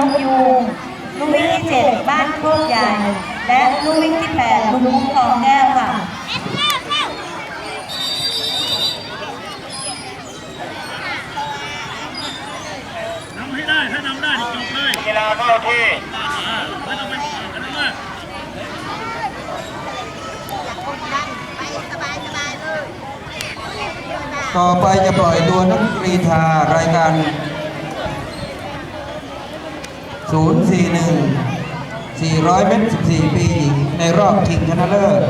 นกยูงลูกวิ่งที่เจ็ดบ้านโคกใหญ่ และลูกวิ่งที่แปดลุงคุ้มทองแก้วค่ะนำให้ได้ถ้านำได้จบเลยกีฬาเข้าที่ไม่ต้องไปอันนั้นมากต่อไปจะปล่อยตัวนักกรีธารายการ 041 400เมตร14 ปีหญิงในรอบชิงชนะเลิศ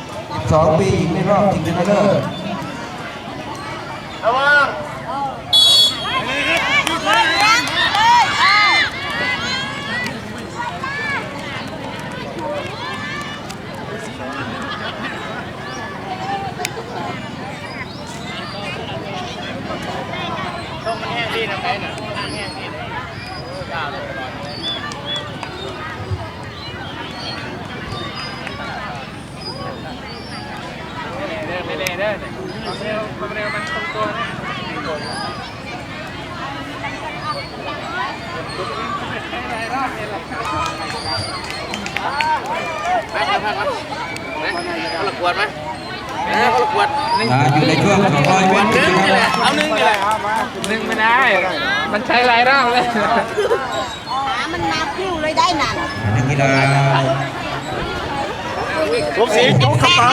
12 ปีหญิงในรอบชิงชนะเลิศระวังต้องมันแห้งดีนะไก่น่ะแห้งดีเลยยาว เลยตอนนี้เดินไปเลยเดินความเร็วความเร็วมันตรงตัวนะพักพักพักเขาละกวดไหมนะเขาละกวด อ่าอยู่ในช่วง200เมตรหนึ่งนี่แหละเอา หนึ่งนี่แหละหนึ่งไม่ได้ มันใช้หลายรอบเลยขามันมาคิ้วเลยได้นั่นนักกีฬาผมสีจุ๊กกระเป๋า